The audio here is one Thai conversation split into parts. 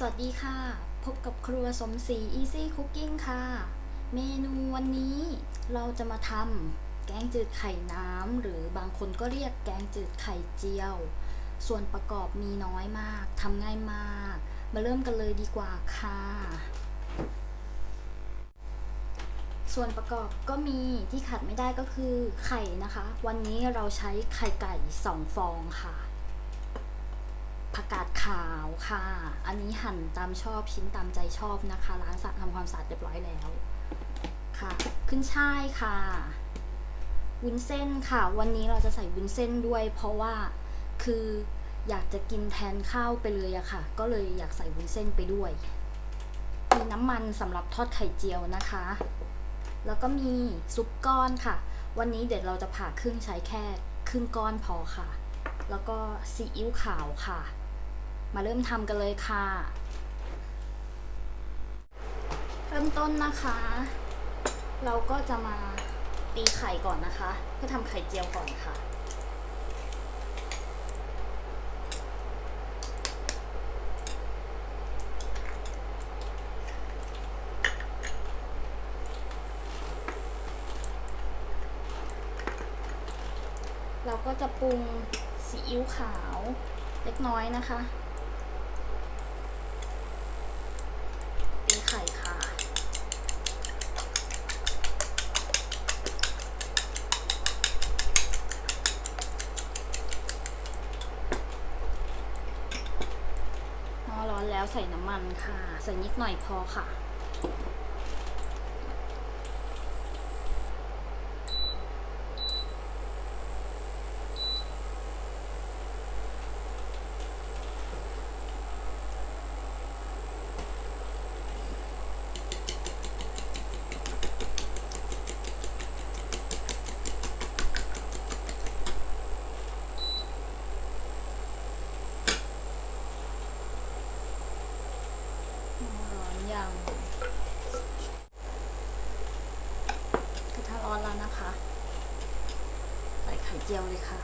สวัสดีค่ะ พบกับครัวสมศรี Easy Cooking ค่ะ เมนูวันนี้เราจะมาทำแกงจืดไข่น้ำหรือบางคนก็เรียกแกงจืดไข่เจียว ส่วนประกอบมีน้อยมากทำง่ายมาก มาเริ่มกันเลยดีกว่าค่ะ ส่วนประกอบก็มีที่ขาดไม่ได้ก็คือไข่นะคะ วันนี้เราใช้ไข่ไก่ 2 ฟองค่ะ ผักกาดขาวค่ะ อันนี้หั่นตามชอบชิ้นตามใจชอบนะคะ ล้างสะทำความสะอาดเรียบร้อยแล้วค่ะ ขึ้นช่ายค่ะวุ้นเส้นค่ะ วันนี้เราจะใส่วุ้นเส้นด้วย เพราะว่าคืออยากจะกินแทนข้าวไปเลยอะค่ะ ก็เลยอยากใส่วุ้นเส้นไปด้วย มีน้ำมันสำหรับทอดไข่เจียวนะคะ แล้วก็มีซุปก้อนค่ะ วันนี้เดี๋ยวเราจะผ่าครึ่งใช้แค่ครึ่งก้อนพอค่ะ แล้วก็ซีอิ๊วขาวค่ะ มาเริ่มทำกันเลยค่ะ เริ่มต้นนะคะ เราก็จะมาตีไข่ก่อนนะคะ เพื่อทำไข่เจียวก่อนค่ะเราก็จะปรุงซีอิ๊วขาวเล็กน้อยนะคะตีไข่ค่ะ พอร้อน แล้วใส่น้ำมันค่ะ ใส่นิดหน่อยพอค่ะ ร้อน ยังกระทะร้อนแล้วนะคะ ใส่ไข่เจียวเลยค่ะ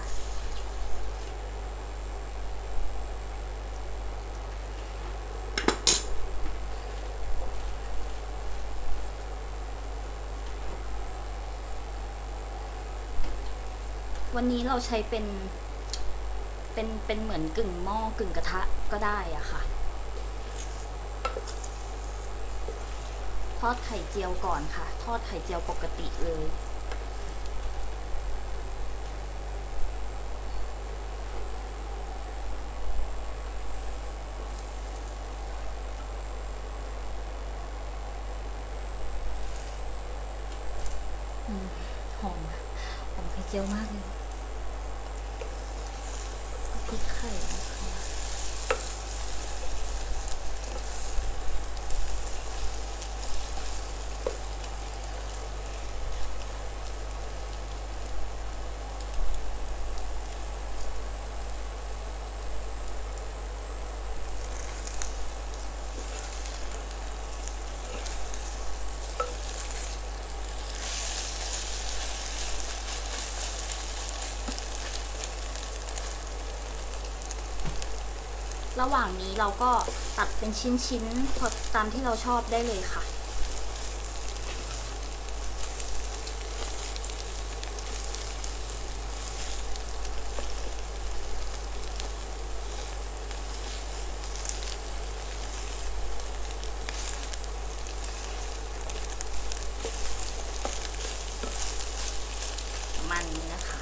วันนี้เราใช้เป็นเป็นเป็นเหมือนกึ่งหม้อกึ่งกระทะก็ได้อะค่ะ ทอดไข่เจียวก่อนค่ะ ทอดไข่เจียวปกติเลยอหอมหอมไข่เจียวมากเลยพริกไข่นะคะ ระหว่างนี้เราก็ตัดเป็นชิ้นๆพอตามที่เราชอบได้เลยค่ะ ประมาณนี้นะคะ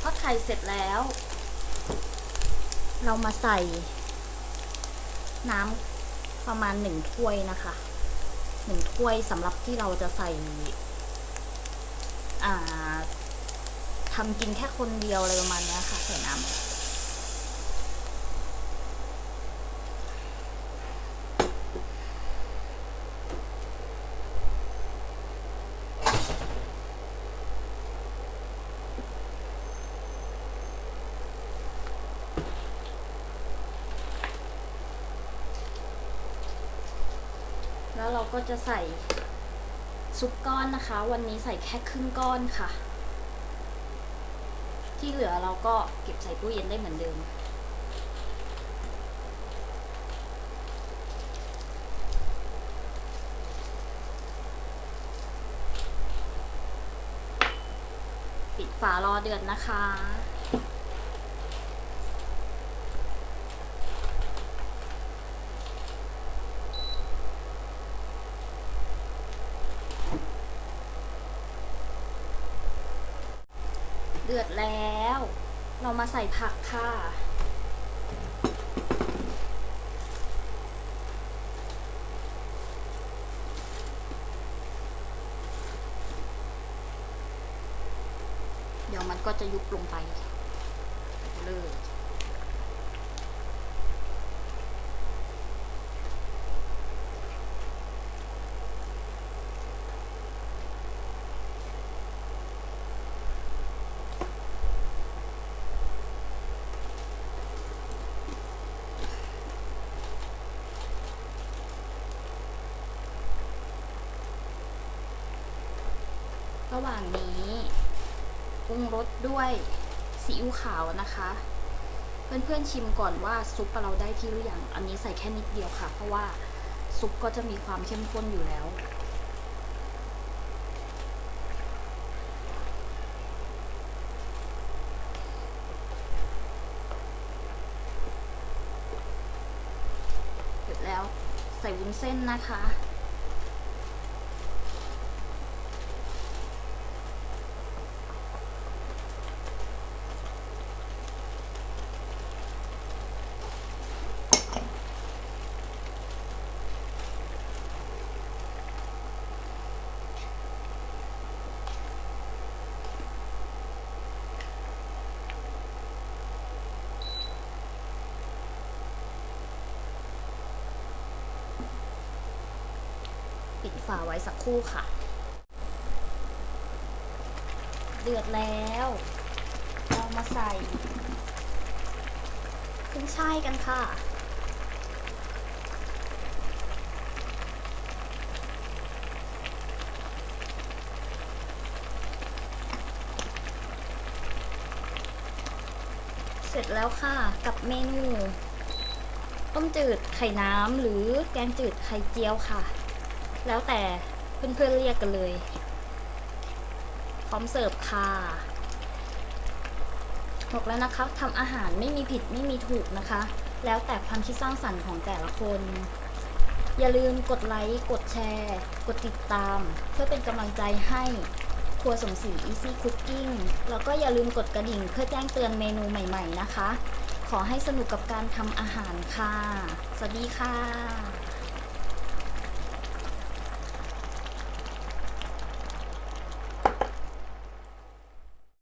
ทอดไข่เสร็จแล้ว เรามาใส่ น้ำประมาณหนึ่งถ้วยนะคะหนึ่งถ้วยสำหรับที่เราจะใส่ทำกินแค่คนเดียวอะไรประมาณเนี้ยค่ะ ใส่น้ำ แล้วเราก็จะใส่ซุปก้อนนะคะ วันนี้ใส่แค่ครึ่งก้อนค่ะ ที่เหลือเราก็เก็บใส่ตู้เย็นได้เหมือนเดิมปิดฝารอเดือดนะคะ เดือดแล้ว เรามาใส่ผักค่ะ เดี๋ยวมันก็จะยุบลงไปเลย ระหว่างนี้ปรุงรสด้วยซีอิ๊วขาวนะคะ เพื่อนๆชิมก่อนว่าซุปเราได้ที่หรือยัง อันนี้ใส่แค่นิดเดียวค่ะ เพราะว่าซุปก็จะมีความเข้มข้นอยู่แล้วเสร็จแล้วใส่วุ้นเส้นนะคะ ฝาไว้สักครู่ค่ะ เดือดแล้วเรามาใส่ขึ้นช่ายกันค่ะเสร็จแล้วค่ะกับเมนู ต้มจืดไข่น้ำหรือแกงจืดไข่เจียวค่ะ แล้วแต่เพื่อนๆเรียกกันเลย พร้อมเสิร์ฟค่ะบอกแล้วนะคะทำอาหารไม่มีผิดไม่มีถูกนะคะ แล้วแต่ความคิดสร้างสรรค์ของแต่ละคน อย่าลืมกดไลค์ กดแชร์ กดติดตาม เพื่อเป็นกำลังใจให้ครัวสมศรี Easy Cooking แล้วก็อย่าลืมกดกระดิ่งเพื่อแจ้งเตือนเมนูใหม่ ๆ นะคะ ขอให้สนุกกับการทำอาหารค่ะ สวัสดีค่ะ